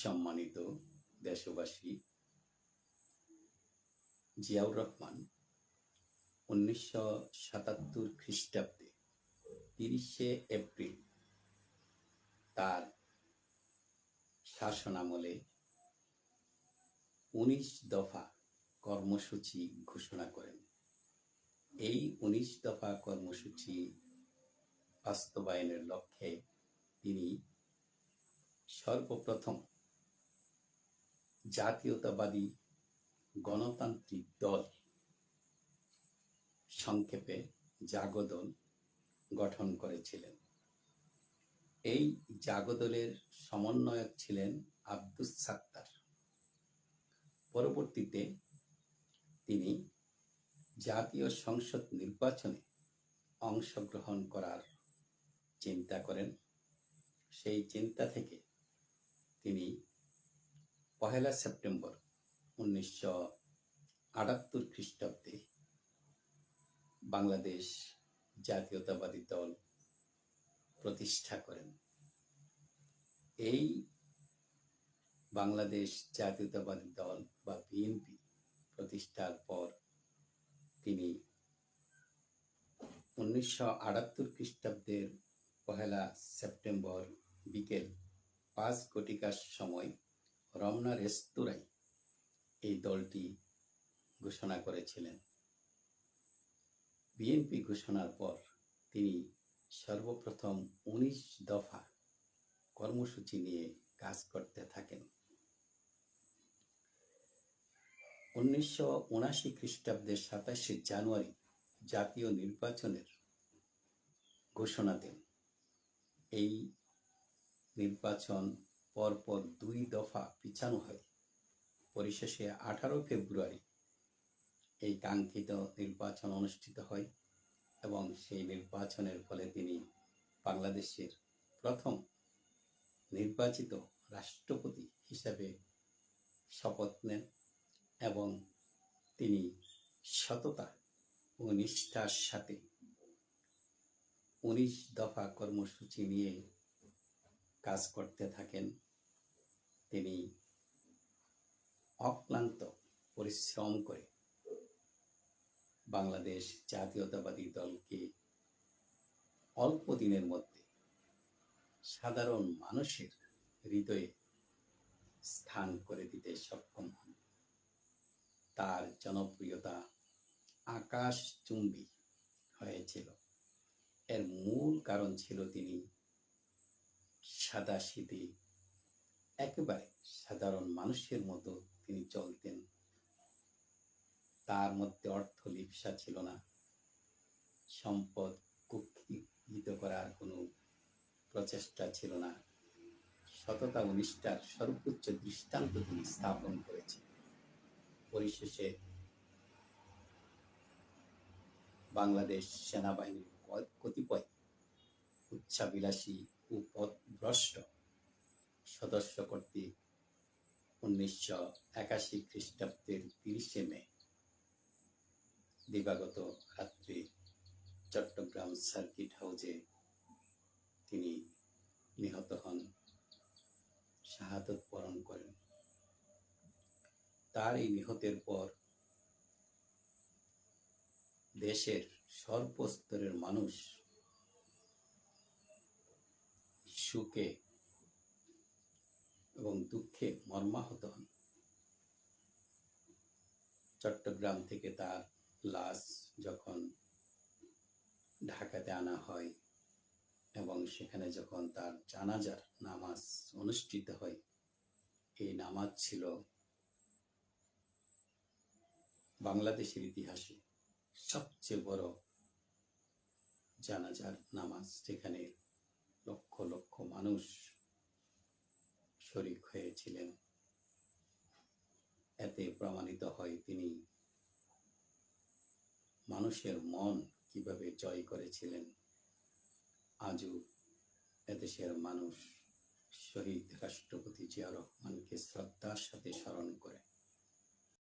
সম্মানিত দেশবাসী, জিয়াউর রহমান উনিশশো সাতাত্তর খ্রিস্টাব্দে তিরিশে এপ্রিল তার শাসনামলে উনিশ দফা কর্মসূচি ঘোষণা করেন। এই উনিশ দফা কর্মসূচি বাস্তবায়নের লক্ষ্যে তিনি সর্বপ্রথম জাতীয়তাবাদী গণতান্ত্রিক দল সংক্ষেপে জাগদল গঠন করেছিলেন। এই জাগদলের সমন্বয়ক ছিলেন আব্দুস সাত্তার। পরবর্তীতে তিনি জাতীয় সংসদ নির্বাচনে অংশগ্রহণ করার চিন্তা করেন। সেই চিন্তা থেকে তিনি পহেলা সেপ্টেম্বর উনিশশো আটাত্তর খ্রিস্টাব্দে বাংলাদেশ জাতীয়তাবাদী দল প্রতিষ্ঠা করেন। এই বাংলাদেশ জাতীয়তাবাদী দল বা বিএনপি প্রতিষ্ঠার পর তিনি উনিশশো আটাত্তর খ্রিস্টাব্দের পহেলা সেপ্টেম্বর বিকেল পাঁচ ঘটিকার সময় রমনা রেস্তোরাঁয় এই দলটি ঘোষণা করেছিলেন। বিএনপি ঘোষণার পর তিনি সর্বপ্রথম উনিশ দফা কর্মসূচি নিয়ে কাজ করতে থাকেন। উনিশশো উনাশি খ্রিস্টাব্দের সাতাশে জানুয়ারি জাতীয় নির্বাচনের ঘোষণা দেন। এই নির্বাচন পরপর দুই দফা পিছানো হয়। পরিশেষে আঠারো ফেব্রুয়ারি এই কাঙ্ক্ষিত নির্বাচন অনুষ্ঠিত হয় এবং সেই নির্বাচনের ফলে তিনি বাংলাদেশের প্রথম নির্বাচিত রাষ্ট্রপতি হিসাবে শপথ নেন এবং তিনি সততা ও নিষ্ঠার সাথে উনিশ দফা কর্মসূচি নিয়ে কাজ করতে থাকেন। তিনি অক্লান্ত পরিশ্রম করে বাংলাদেশ জাতীয়তাবাদী দলকে অল্প দিনের মধ্যে সাধারণ মানুষের হৃদয়ে স্থান করে দিতে সক্ষম হন। তার জনপ্রিয়তা আকাশ চুম্বী হয়েছিল। এর মূল কারণ ছিল তিনি সাদা একেবারে সাধারণ মানুষের মতো তিনি চলতেন। তার মধ্যে অর্থ লিপসা ছিল না। সম্পদ কুক্ষিত করার কোনো প্রচেষ্টা ছিল না। সততা ও নিষ্ঠার সর্বোচ্চ দৃষ্টান্ত তিনি স্থাপন করেছেন। পরিশেষে বাংলাদেশ সেনাবাহিনীর কতিপয় উচ্চাবিলাসী ও পথভ্রষ্ট সদস্য কর্তৃক উনিশশো একাশি খ্রিস্টাব্দের তিরিশে মে দিবাগত রাত্রে চট্টগ্রাম সার্কিট হাউজে তিনি নিহত হন। শাহাদত বরণ করেন। তার এই নিহতের পর দেশের সর্বস্তরের মানুষ সুখে এবং দুঃখে মর্মাহত হন। চট্টগ্রাম থেকে তার লাশ যখন ঢাকাতে আনা হয় এবং সেখানে যখন তার জানাজার নামাজ অনুষ্ঠিত হয়, এই নামাজ ছিল বাংলাদেশের ইতিহাসে সবচেয়ে বড় জানাজার নামাজ, যেখানে লক্ষ লক্ষ মানুষ শরিক হয়েছিলেন। এতে প্রমাণিত হয় তিনি মানুষের মন কীভাবে জয় করেছিলেন। আজও এদেশের মানুষ শহীদ রাষ্ট্রপতি জিয়া রহমানকে শ্রদ্ধার সাথে স্মরণ করে।